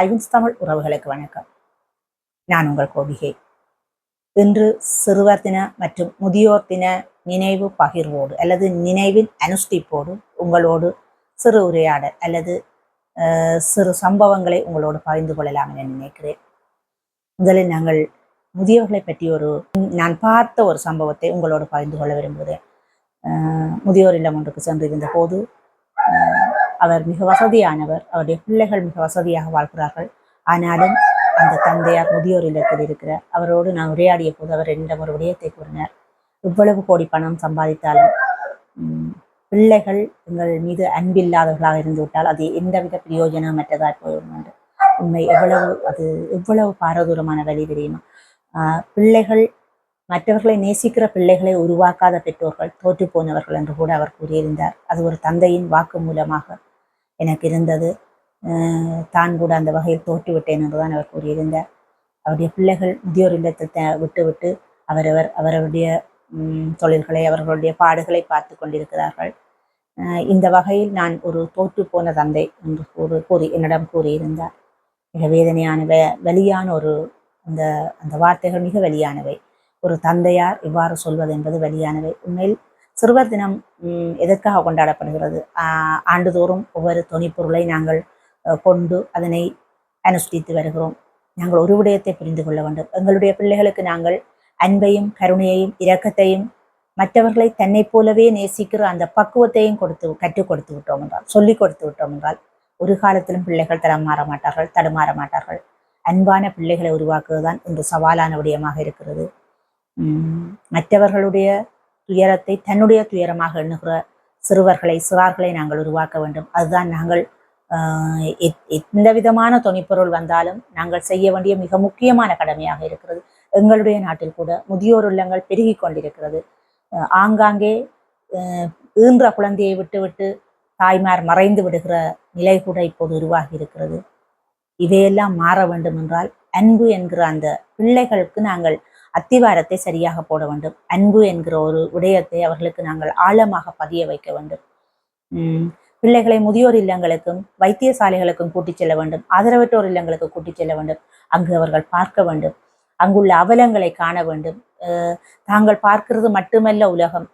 ஐவின்ஸ் தமிழ் உறவுகளுக்கு வணக்கம். நான் உங்கள் கோபிகை. இன்று சிறுவர் தின மற்றும் முதியோர் தின நினைவு பகிர்வோடு அல்லது நினைவின் அனுஷ்டிப்போடு உங்களோடு சிறு உரையாடல் அல்லது சிறு சம்பவங்களை உங்களோடு பகிர்ந்து கொள்ளலாம் என நினைக்கிறேன். முதலில் நாங்கள் முதியோர்களை பற்றி ஒரு நான் பார்த்த ஒரு சம்பவத்தை உங்களோடு பகிர்ந்து கொள்ள விரும்புகிறேன். முதியோர் இல்லம் ஒன்றுக்கு சென்றிருந்த போது அவர் மிக வசதியானவர். அவருடைய பிள்ளைகள் மிக வசதியாக வாழ்கிறார்கள். ஆனாலும் அந்த தந்தையார் முதியோர் இல்லத்தில் இருக்கிறார். அவரோடு நான் உரையாடிய போது அவர் என்னிடம் ஒரு விடயத்தை கூறினார். இவ்வளவு கோடி பணம் சம்பாதித்தாலும் உம், பிள்ளைகள் எங்கள் மீது அன்பில்லாதவர்களாக இருந்து விட்டால் அது எந்தவித பிரயோஜனமற்றதாக போயிடும் என்று உண்மை எவ்வளவு அது எவ்வளவு பாரதூரமான வழி தெரியுமா? ஆஹ், பிள்ளைகள் மற்றவர்களை நேசிக்கிற பிள்ளைகளை உருவாக்காத பெற்றோர்கள் தோற்று போனவர்கள் என்று கூட அவர் கூறியிருந்தார். அது ஒரு தந்தையின் வாக்கு மூலமாக எனக்கு இருந்தது. தான் கூட அந்த வகையில் தோற்றுவிட்டேன் என்றுதான் அவர் கூறியிருந்தார். அவருடைய பிள்ளைகள் முதியோர் இல்லத்தை விட்டுவிட்டு அவரவர் அவரவருடைய தொழில்களை அவர்களுடைய பாடுகளை பார்த்து கொண்டிருக்கிறார்கள். இந்த வகையில் நான் ஒரு தோற்று போன தந்தை என்று கூறு கூறி என்னிடம் கூறியிருந்தார். மிக வேதனையான வெ வெளியான ஒரு அந்த அந்த வார்த்தைகள் மிக வெளியானவை. ஒரு தந்தையார் இவ்வாறு சொல்வது என்பது வெளியானவை. உண்மையில் சிறுவர் தினம் எதற்காக கொண்டாடப்படுகிறது? ஆஹ் ஆண்டுதோறும் ஒவ்வொரு துணிப்பொருளை நாங்கள் கொண்டு அதனை அனுஷ்டித்து வருகிறோம். நாங்கள் ஒரு விடயத்தை புரிந்து கொள்ள வேண்டும். எங்களுடைய பிள்ளைகளுக்கு நாங்கள் அன்பையும் கருணையையும் இரக்கத்தையும் மற்றவர்களை தன்னை போலவே நேசிக்கிற அந்த பக்குவத்தையும் கொடுத்து கற்றுக் கொடுத்து விட்டோம் என்றால் சொல்லிக் கொடுத்து விட்டோம் என்றால் ஒரு காலத்திலும் பிள்ளைகள் தடமாற மாட்டார்கள் தடுமாற மாட்டார்கள். அன்பான பிள்ளைகளை உருவாக்குவதுதான் இன்று சவாலான விடயமாக இருக்கிறது. உம், மற்றவர்களுடைய துயரத்தை தன்னுடைய துயரமாக எண்ணுகிற சிறுவர்களை சிறார்களை நாங்கள் உருவாக்க வேண்டும். அதுதான் நாங்கள் ஆஹ், எத்- எந்த விதமான துணிப்பொருள் வந்தாலும் நாங்கள் செய்ய வேண்டிய மிக முக்கியமான கடமையாக இருக்கிறது. எங்களுடைய நாட்டில் கூட முதியோர் இல்லங்கள் பெருகி கொண்டிருக்கிறது. ஆங்காங்கே ஈன்ற குழந்தையை விட்டுவிட்டு தாய்மார் மறைந்து விடுகிற நிலை கூட இப்போது உருவாகி இருக்கிறது. இவையெல்லாம் மாற வேண்டும் என்றால் அன்பு என்கிற அந்த பிள்ளைகளுக்கு நாங்கள் அத்திவாரத்தை சரியாக போட வேண்டும். அன்பு என்கிற ஒரு விடயத்தை அவர்களுக்கு நாங்கள் ஆழமாக பதிய வைக்க வேண்டும். உம் பிள்ளைகளை முதியோர் இல்லங்களுக்கும் வைத்தியசாலைகளுக்கும் கூட்டிச் செல்ல வேண்டும். ஆதரவற்றோர் இல்லங்களுக்கு கூட்டிச் செல்ல வேண்டும். அங்கு அவர்கள் பார்க்க வேண்டும். அங்குள்ள அவலங்களை காண வேண்டும். தாங்கள் பார்க்கிறது மட்டுமல்ல உலகம்.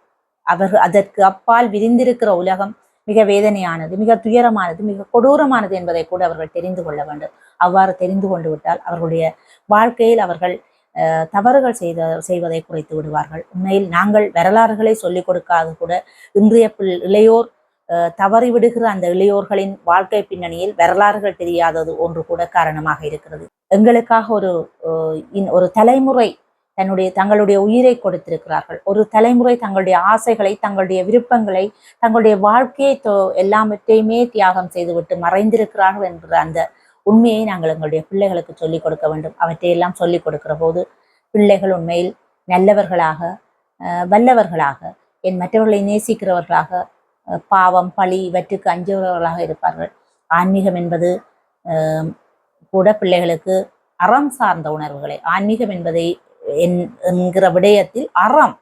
அவர்கள் அதற்கு அப்பால் விரிந்திருக்கிற உலகம் மிக வேதனையானது மிக துயரமானது மிக கொடூரமானது என்பதை கூட அவர்கள் தெரிந்து கொள்ள வேண்டும். அவ்வாறு தெரிந்து கொண்டு விட்டால் அவர்களுடைய வாழ்க்கையில் அவர்கள் தவறுகள் செய்த செய்வதை குறைத்து விடுவார்கள். உண்மையில் நாங்கள் வரலாறுகளை சொல்லிக் கொடுக்காது கூட இன்றைய பிள்- இளையோர் அஹ், தவறி விடுகிற அந்த இளையோர்களின் வாழ்க்கை பின்னணியில் வரலாறுகள் தெரியாதது ஒன்று கூட காரணமாக இருக்கிறது. எங்களுக்காக ஒரு அஹ், இன்- ஒரு தலைமுறை தன்னுடைய தங்களுடைய உயிரை கொடுத்திருக்கிறார்கள். ஒரு தலைமுறை தங்களுடைய ஆசைகளை தங்களுடைய விருப்பங்களை தங்களுடைய வாழ்க்கையை எல்லாவற்றையுமே தியாகம் செய்துவிட்டு மறைந்திருக்கிறார்கள் என்ற அந்த உண்மையை நாங்கள் எங்களுடைய பிள்ளைகளுக்கு சொல்லிக் கொடுக்க வேண்டும். அவற்றையெல்லாம் சொல்லிக் கொடுக்கிற போது பிள்ளைகள் உண்மையில் நல்லவர்களாக அஹ், வல்லவர்களாக என் மற்றவர்களை நேசிக்கிறவர்களாக பாவம் பழி இவற்றுக்கு அஞ்சுகிறவர்களாக இருப்பார்கள். ஆன்மீகம் என்பது கூட பிள்ளைகளுக்கு அறம் சார்ந்த உணர்வுகளை. ஆன்மீகம் என்பதை என்- என்கிற விடயத்தில் அறம்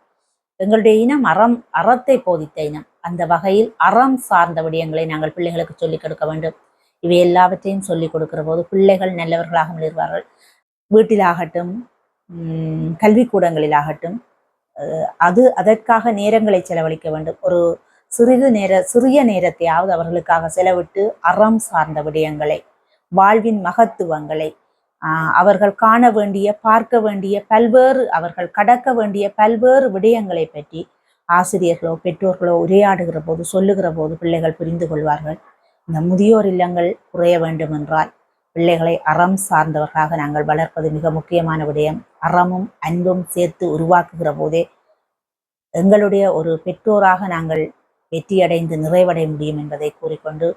எங்களுடைய இனம் அறம் அறத்தை போதித்த இனம். அந்த வகையில் அறம் சார்ந்த விடயங்களை நாங்கள் பிள்ளைகளுக்கு சொல்லிக் கொடுக்க வேண்டும். இவை எல்லாவற்றையும் சொல்லிக் கொடுக்கிற போது பிள்ளைகள் நல்லவர்களாக மிளர்வார்கள் வீட்டிலாகட்டும் உம், கல்விக்கூடங்களிலாகட்டும் அது அதற்காக நேரங்களை செலவழிக்க வேண்டும். ஒரு சிறிது நேர சிறிய நேரத்தையாவது அவர்களுக்காக செலவிட்டு அறம் சார்ந்த விடயங்களை வாழ்வின் மகத்துவங்களை ஆஹ், அவர்கள் காண வேண்டிய பார்க்க வேண்டிய பல்வேறு அவர்கள் கடக்க வேண்டிய பல்வேறு விடயங்களை பற்றி ஆசிரியர்களோ பெற்றோர்களோ உரையாடுகிற போது சொல்லுகிற போது பிள்ளைகள் புரிந்து கொள்வார்கள். இந்த முதியோர் இல்லங்கள் குறைய வேண்டும் என்றால் பிள்ளைகளை அறம் சார்ந்தவர்களாக நாங்கள் வளர்ப்பது மிக முக்கியமான விடயம். அறமும் அன்பும் சேர்த்து உருவாக்குகிற போதே எங்களுடைய ஒரு பெற்றோராக நாங்கள் வெற்றியடைந்து நிறைவடைய முடியும் என்பதை கூறிக்கொண்டு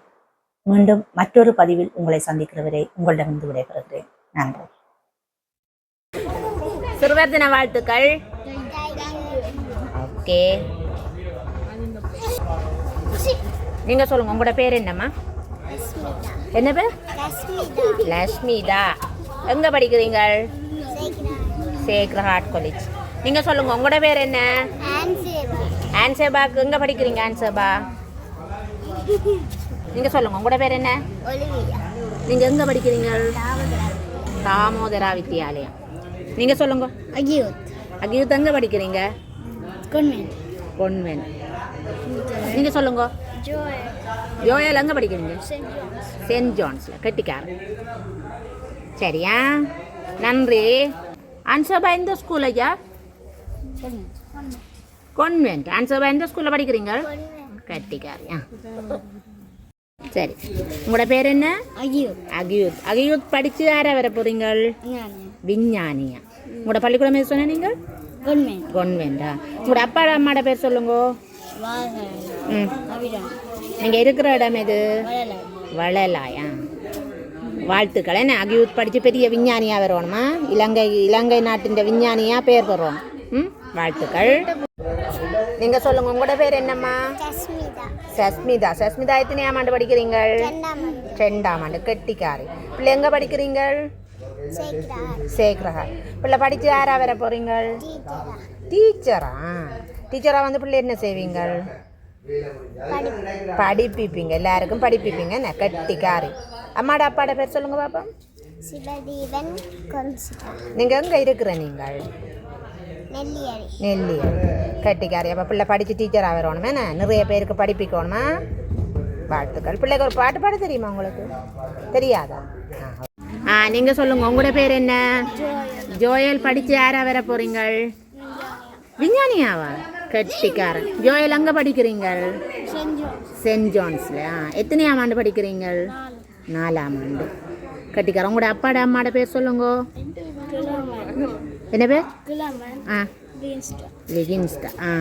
மீண்டும் மற்றொரு பதிவில் உங்களை சந்திக்கிறவரை உங்களிடமிருந்து விடைபெறுகிறேன். நன்றி. சிறுவர் தின வாழ்த்துக்கள். ஓகே நீங்க சொல்லுங்க உங்களோட பேர் என்னம்மா? என்ன பேர்? லக்ஷ்மிதா எங்க படிக்கிறீங்க? Sacred Heart college. நீங்க சொல்லுங்க உங்களோட பேர் என்ன? ஆன்சேபாக்கு எங்க படிக்கிறீங்க ஆன்சேபா? நீங்க சொல்லுங்க உங்களோட பேர் என்ன? நீங்கள் எங்கே படிக்கிறீங்க? தாமோதரா. வித்யாலயம் நீங்கள் சொல்லுங்க. அகியோத். அகியூத் எங்கே படிக்கிறீங்க? கொன்வென்ட் பொன்வென் நீங்கள் சொல்லுங்க. ஜோயல் யோயால் எங்கே படிக்கிறீங்க சென்ட் ஜான்ஸ் சென்ட் ஜான்ஸில் கெட்டிக்காரன் சரியா நன்றி அன்சபா எந்த ஸ்கூல் ஐயா கான்வென்ட் அன்சபா எந்த ஸ்கூலில் படிக்கிறீங்க கட்டிக்காரியா சரி உங்களோட பேர் என்ன அகியோத் அகியூத் அகியூத் படித்து யாரை வர போகிறீங்க விஞ்ஞானியா உங்களோட பள்ளிக்கூடம் எது சொன்ன நீங்கள் கொன்வென்ட் கான்வென்டா உங்களோட அப்பா அம்மாவோட பேர் சொல்லுங்க ம். நீங்கள் இருக்கிற இடம் எது? வளலாய் வாழ்த்துக்கள். என்ன அகியூத் படித்து பெரிய விஞ்ஞானியாக வரணுமா இலங்கை இலங்கை நாட்டின் விஞ்ஞானியாக பேர் பெறுவோம் ம் வாழ்த்துக்கள். நீங்கள் சொல்லுங்கள் உங்களோட பேர் என்னம்மா? சஸ்மிதா. சஸ்மிதா. சஸ்மிதா எத்தனையாம் ஆண்டு படிக்கிறீங்க ரெண்டாம் ஆண்டு. கெட்டிக்காரி. பிள்ளை எங்கே படிக்கிறீங்க சேர்க்கிறார் சேக்ரகா பிள்ளை படித்து யாரா வர போகிறீங்க டீச்சரா. டீச்சரா? டீச்சராக வந்து பிள்ளை என்ன செய்வீங்க படிப்பிப்பீங்க எல்லாருக்கும் படிப்பிப்பீங்க என்ன கட்டிக்காரி. அம்மாட அப்பாட பேர் சொல்லுங்க பாப்பா. கொன்சிகா நீங்கள் எங்கே இருக்கிற நீங்கள்? நெல்லி கட்டிக்காரி. அப்போ பிள்ளை படித்து டீச்சராக வரணும் என்ன நிறைய பேருக்கு படிப்பிக்கணுமா? வாழ்த்துக்கள். பிள்ளைக்கு ஒரு பாட்டு பாட தெரியுமா உங்களுக்கு? தெரியாதா? ஆ நீங்கள் சொல்லுங்க. உங்களோட பேர் என்ன? ஜோயல். படித்து யாரா வர போறீங்க விஞ்ஞானியாவா? கட்டிக்காரன் ஜோயல் அங்கே படிக்கிறீங்க சென்ட் ஜான்ஸ் சென்ட் ஜான்ஸில். ஆ எத்தனையாம் ஆண்டு படிக்கிறீங்க நாலாம் ஆண்டு. கட்டிக்காரன் உங்களோட அப்பாட அம்மாட பேர் சொல்லுங்க. என்ன பேர்? ஆ. ஆ.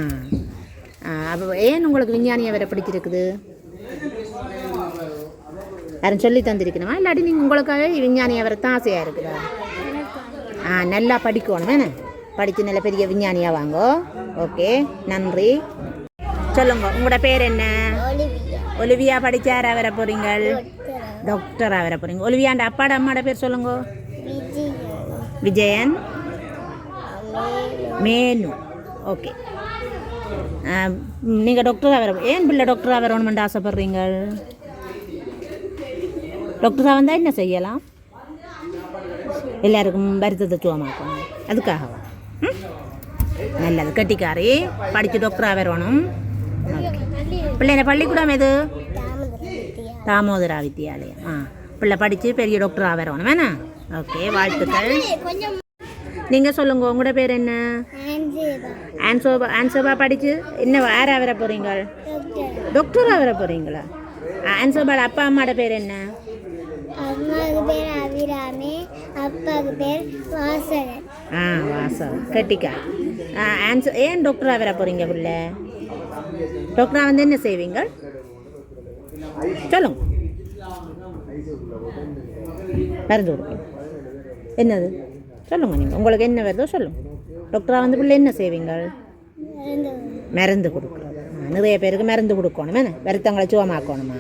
ஆ அப்போ ஏன் உங்களுக்கு விஞ்ஞானியை வேற பிடிச்சிருக்குது? யாரும் சொல்லி தந்திருக்கணுமா? இல்லாட்டி நீங்கள் உங்களுக்காக விஞ்ஞானியை வர தான் ஆசையாக இருக்குதா ஆ நல்லா படிக்கணும் என்ன படித்து நல்ல பெரிய விஞ்ஞானியாக வாங்கோ. ஓகே நன்றி. சொல்லுங்க உங்களோட பேர் என்ன? ஒலிவியா. ஒலிவியா படிச்சு யாரா வர போறீங்க டாக்டராக வர போறீங்க. ஒலிவியாண்ட அப்பாட அம்மாட பேர் சொல்லுங்க. விஜய் விஜயன். மேனு. ஓகே. நீங்கள் டாக்டராக வர ஏன் பிள்ளை டாக்டராக வரணுமென்று ஆசைப்படுறீங்க டாக்டராக வந்தால் என்ன செய்யலாம்? எல்லாருக்கும் வருத்தத்தை சுகமாக்கணும். அதுக்காகவா? நல்லது கட்டிக்காரி படித்து டாக்டராக வரணும் பிள்ளைங்க பள்ளிக்கூடம் எது தாமோதரா வித்யாலயம் ஆ பிள்ளை படித்து பெரிய டாக்டராக வரணும் வேணா ஓகே வாழ்த்துக்கள் நீங்கள் சொல்லுங்க உங்களோட பேர் என்ன ஆன்சோபா ஆன்சோபா படித்து என்ன யாரா வர போகிறீங்க டாக்டர் டாக்டராக வர போகிறீங்களா ஆன்சோபாட அப்பா அம்மாட பேர் என்ன அம்மாவுக்கு பேர் அபிராமி அப்பாவுக்கு பேர் வாசகன் ஆ வாசம் கட்டிக்கா ஆ ஆன்சோ ஏன் டாக்டராக வர போகிறீங்க பிள்ளை டாக்டராக வந்து என்ன செய்வீங்க? சொல்லுங்க. மருந்து கொடுக்கணும் என்னது? சொல்லுங்க நீங்கள் உங்களுக்கு என்ன வருதோ சொல்லுங்க. டாக்டராக வந்து பிள்ளை என்ன செய்வீங்க? மருந்து. கொடுக்குறது. நிறைய பேருக்கு மருந்து கொடுக்கணும். என்ன? வருத்தங்களை சுகமாக்கணுமா?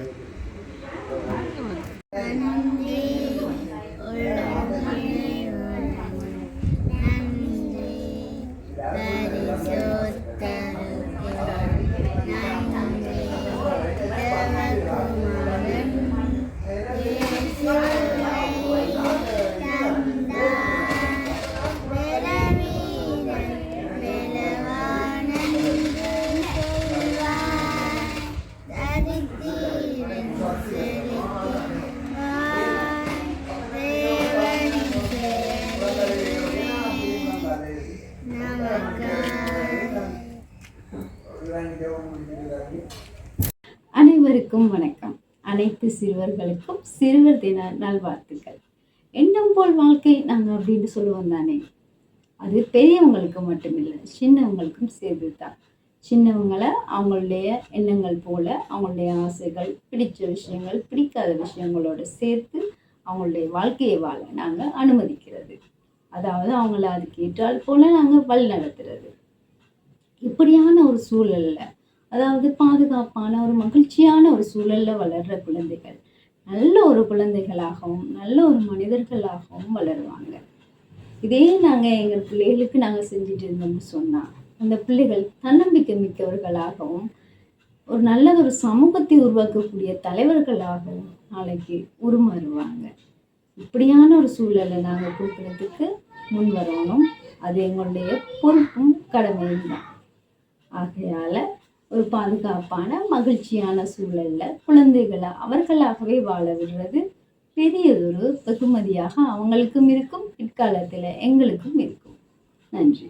அனைவருக்கும் வணக்கம். அனைத்து சிறுவர்களுக்கும் சிறுவர் தின நல்வாழ்த்துக்கள். எண்ணம் போல் வாழ்க்கை நாங்கள் அப்படின்னு சொல்லுவோம் தானே. அது பெரியவங்களுக்கு மட்டுமில்லை சின்னவங்களுக்கும் சேர்ந்து தான் சின்னவங்களை அவங்களுடைய எண்ணங்கள் போல அவங்களுடைய ஆசைகள் பிடிச்ச விஷயங்கள் பிடிக்காத விஷயங்களோட சேர்த்து அவங்களுடைய வாழ்க்கையை வாழ நாங்கள் அனுமதிக்கிறது. அதாவது அவங்கள அதுக்கு ஏற்றால் போல நாங்கள் வழி நடத்துறது. இப்படியான ஒரு சூழல்ல அதாவது பாதுகாப்பான ஒரு மகிழ்ச்சியான ஒரு சூழல்ல வளர்ற குழந்தைகள் நல்ல ஒரு குழந்தைகளாகவும் நல்ல ஒரு மனிதர்களாகவும் வளருவாங்க. இதே நாங்கள் எங்கள் பிள்ளைகளுக்கு நாங்கள் செஞ்சுட்டு இருந்தோம்னு சொன்னால் அந்த பிள்ளைகள் தன்னம்பிக்கை மிக்கவர்களாகவும் ஒரு நல்ல ஒரு சமூகத்தை உருவாக்கக்கூடிய தலைவர்களாகவும் நாளைக்கு உருமாறுவாங்க. இப்படியான ஒரு சூழலை நாங்கள் கொடுக்கறதுக்கு முன் வரணும் அது எங்களுடைய பொறுப்பும் கடமையும் தான். ஆகையால் ஒரு பாதுகாப்பான மகிழ்ச்சியான சூழலில் குழந்தைகளை அவர்களாகவே வாழ விடுறது பெரியதொரு வெகுமதியாக அவங்களுக்கும் இருக்கும். பிற்காலத்தில் எங்களுக்கும் இருக்கும். நன்றி.